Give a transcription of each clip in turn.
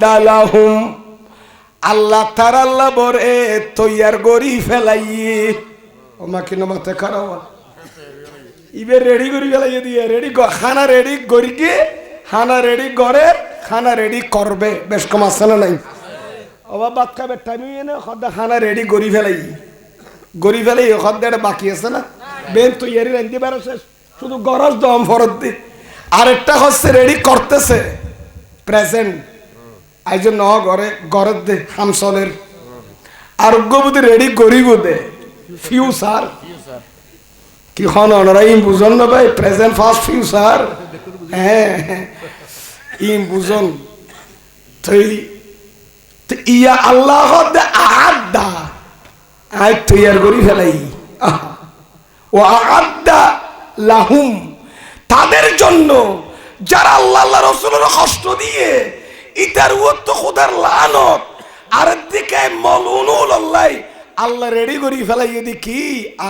আদালাহুম আল্লাহ তার আল্লাহ বরে তৈয়ার গড়ি ফেলাই কিনো মাথা খারাপ ইবে রেডি করি ফেলাই দিয়ে, রেডি খানা রেডি করি গিয়ে খানা রেডি করে, খানা রেডি করবে। বেশ কম আছে না নাই? অবা বাদ খাবে টাইম এনে সদা খানা রেডি করি ফেলাই গড়ি ফেলাই সদা একটা বাকি আছে না? বেন তৈয়ারি রান্ধি বেরোছে শুধু গরজ দম ফরত দি। আরেকটা হচ্ছে রেডি করতেছে। প্রেজেন্ট। আইজন ন ঘরে, ঘরের দে হামসলের আরোগ্য বুদ্ধি রেডি করিব দে ফিউচার কি হন ওনারা ইম বুঝন না ভাই প্রেজেন্ট ফার্স্ট ফিউচার হ্যাঁ ইম বুঝন। তুই ইয়া আল্লাহ আদা আই তৈয়ার করি ফেলাই। ও আদা লাহুম। তাদের জন্য যারা আল্লাহ আল্লাহ রসুলের কষ্ট দিয়ে ইতার উত্ত খোদার লানত। আর দিকে মলুনুল আল্লাহ আল্লাহ রেডি করি ফেলাই দেখি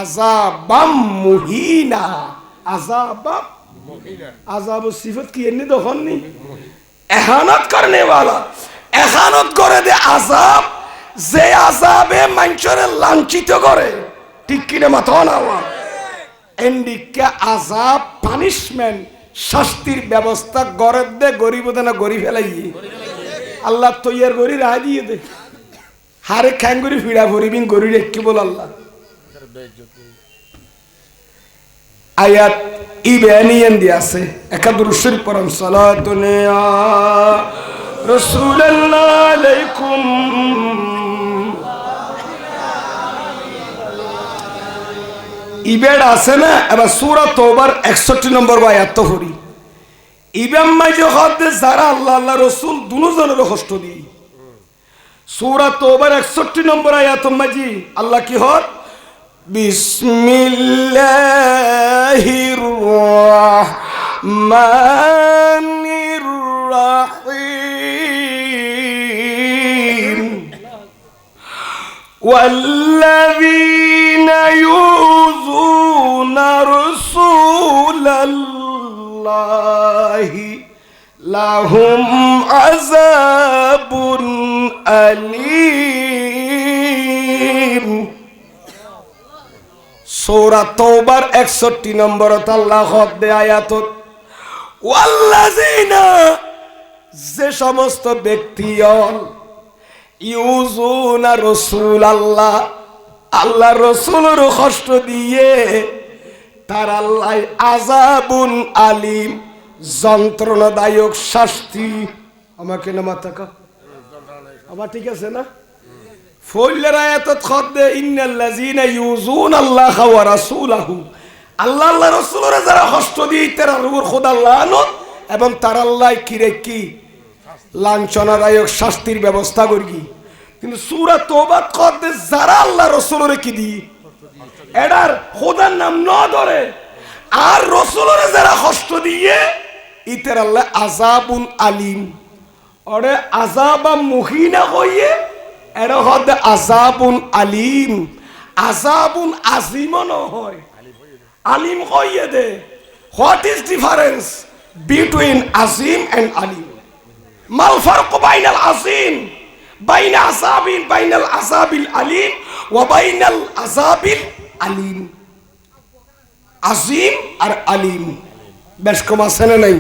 আজাবাম মুহিনা। আজাবাম আজাব সিফত কি এমনি তখন নি এহানত করনে वाला এহানত করে দে আজাব যে আজাবে মানুষের লাঞ্ছিত করে। ঠিক কিনে মাথা না এন্ডিকা আজাব পানিশমেন্ট শাস্তির ব্যবস্থা গড়ের দে, গরিব না গরি ফেলাই আল্লাহ তৈয়ার গরি রাহ দিয়ে দে। হারে খ্যাং গরি ফিড়া ভরিবিন গরি রেখি বল আল্লাহ। আয়াত ইবেনিয়ান দিয়ে আছে। একাদুর শরীফ পরম সালাতুনিয়া রাসূলুল্লাহ আলাইকুম। ইবেড আছে না? এবার সূরা তওবার 61 নম্বর আয়াত হরি ইবাম মাইজে হদে যারা আল্লাহ আল্লাহ রাসূল দুজনের কষ্ট দি সূরা তওবার 61 নম্বর আয়াত মাজি আল্লাহ কি হর بسم الله الرحمن الرحيم والذين يؤذون رسول الله لهم عذاب أليم সৌরা তৌবার একষট্টি নম্বর আল্লাহ হদ্দে আয়াতত ওয়াল্লাযিনা যে সমস্ত ব্যক্তি ইউজুনা রসুল আল্লাহ আল্লাহ রসুলের কষ্ট দিয়ে তার আল্লাহ আজাবুন আলিম, যন্ত্রণাদায়ক শাস্তি। আমাকে না মাথা কা আমার ঠিক আছে না? ইউজুন আল্লাহ আল্লাহ যারা দিয়ে খোদা এবং আল্লাহ কিরে কি? লাঞ্ছনাদায়ক শাস্তির ব্যবস্থা করি। কিন্তু সূরা তওবাত খদ্দে যারা আল্লাহ কি দি এডার খোদার নাম ন ধরে। আর রাসূলের যারা কষ্ট দিয়ে, ইতার আল্লাহ আযাবুন আলিম। ওরে আজাবা মুহিনা হইয়ে, এর হদে আজাবুন আলিম। আজাবুন আজিমও নহয় আলিম কইয়ে দে। What is difference between Azim and Alim? মাল ফারক বাইনাল আজিম। বাইনা আজাবিল বাইনাল আজাবিল আলিম ওয়া বাইনাল আজাবিল আলিম। আজিম আর আলিম। বেশ কম আছে না নাই?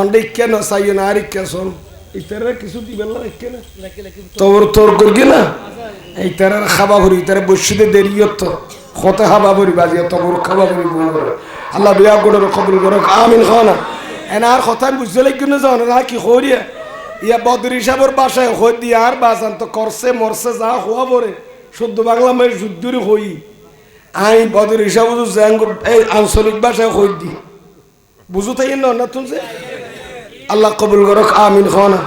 অনেক কেন চাইও না আর কেসন ইতারা কিছু দিবেন না রেখে না? তোর তোর করবি না? এই তারা খাবা ভরি তারা বসিতে দেরি তো কত খাবা ভরি বাজিয়া তোর খাবা ভরি আল্লাহ বিয়া করে কবুল করো আমিন খাও না। এনা আর কথা বুঝতে লাগি না যাও না কি করিয়া ইয়া বদর হিসাবের বাসায় হই দিয়ে আর বাজান তো করছে, মরছে, যা হওয়া পরে। শুদ্ধ বাংলা মেয়ে শুদ্ধরি হই। আই বদর হিসাবে এই আঞ্চলিক ভাষায় হই দি বুঝো তাই না না তুমি আল্লাহ কবুল করক, আমিন খানা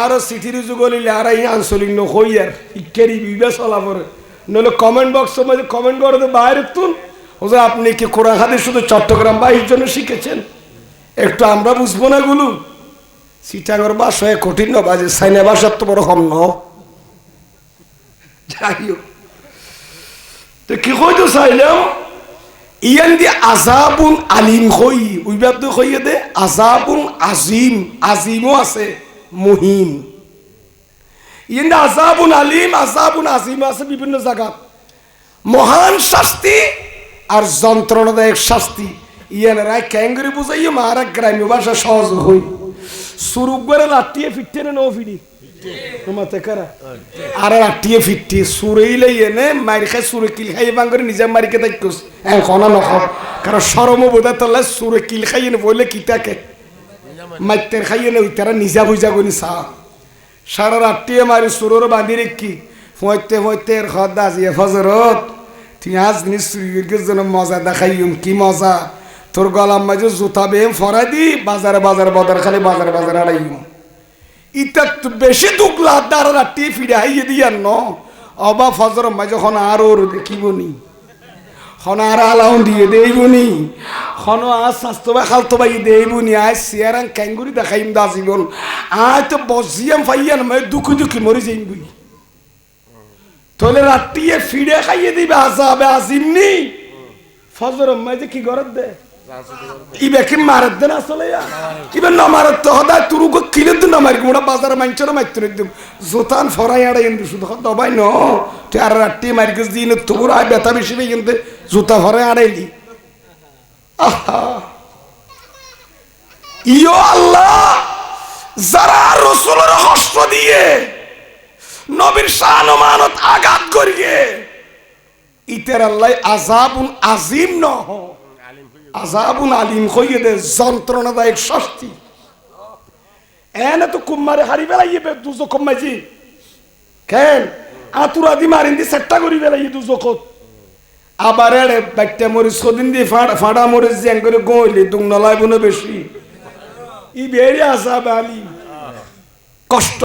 আর চিঠির যুগলিলে আর এই আঞ্চলিক নকই আর, ইকেরি বিবে চলা পরে। নইলে কমেন্ট বক্সের মধ্যে কমেন্ট করে তো বাইরে তুন ওদের আপনি কি কোরআন হাদিস শুধু চট্টগ্রাম বাইশ জন্য শিখেছেন? একটু আমরা বুঝব না গুলো। সিটাগর বাসায় কঠিন বাজে সাইনা বাসার তো বড় কম ন। যাই হোক। তো কি কইতো চাইলাম ইয়ান দি আজাবুন আলিম হই উইবাদ হইয়ে দে আজাবুন আজিম, আজিমও আছে, মুহিন। ইন্দা আজাবুন আলিম আজাবুন আজিম আছে বিভিন্ন জায়গা মহান শাস্তি আর যন্ত্রণাদায়ক শাস্তি। ইয়ানেরা ক্যাঙ্গুরি বুঝাইও মারা গ্রাম্য ভাষা সহজ হই। সুরুক করে লাটিয়ে ফিরতে না নো ফিরি তোমাতে কারা আর লাটিয়ে ফিরতে সুরেইলে এনে মারি খাই সুরে কিল খাই বাঙ্গরে নিজে মারিকে দেখোস এখন নখ কারণ সরম বোধা তোলা সুরে কিল খাই এনে বললে কিতাকে মাইতের খাই এনে ওই তারা নিজা বুঝা গনি সা। সারা রাত্রিয়ে মারি সুরোর বাঁধি রেখি ফইতে ফইতে এর খদ্দা আজিয়ে ফজরত। তুই আজ নিশ্চয়ই জন্য মজা দেখাইম, কি মজা? তোর গলার মাঝে জুতা বেম ফরাই দি, বাজারে বাজারে বাজার খালি বাজারে বাজারে আড়াইম ইটা বেশি দুঃখ লাদার রাত্রি ফিরে হাইয়ে দিয়ার ন। অবা ফজর মাঝে খন আর ওর দেখিব নি হন আর আলাউন দিয়ে দেইবনি। হন আর স্বাস্থ্য বা খালতো বাই দেইবনি। আয় সিয়ারাং ক্যাঙ্গুরি দেখাইম দা জীবন। আয় তো বসিয়াম ফাইয়ান মই দুঃখ দুঃখী মরি যাইম বুই তোলে রাত্রিয়ে ফিরে খাইয়ে দিবে আসাবে আসিমনি ফজর মাঝে কি গরত দে? ইবে কি মারত দেন আসলে ইবে না মারত তো হদায় তুরু গো কিলে দিন না মারি মোটা বাজার আড়াই ন আর রাত্রি মারি দিন তোর কিন্তু জুতা ফরাই আড়াইলি আহা ইয়ো আল্লাহ যারা রসুলের হস্ত দিয়ে নবীর শান মানত আঘাত করিয়ে ইতের আল্লাহ আজাবুন আজিম ন আজাবুন আলিম কইয়ে দে যন্ত্রণাদায়ক শাস্তি। এনে তো কুম্মারে হারি বেলাইয়ে দুজো কম্মাইছি কেন? আতুরা দি মারিন দি সেট্টা করি বেলাইয়ে দুজোকত আবার এড়ে বাইটটা মরিচ কদিন দি ফাড়া মরিচ জ্যাং করে গইলি দুং নলাই বুনো বেশি। ই বেড়ে আসাব আলিম কষ্ট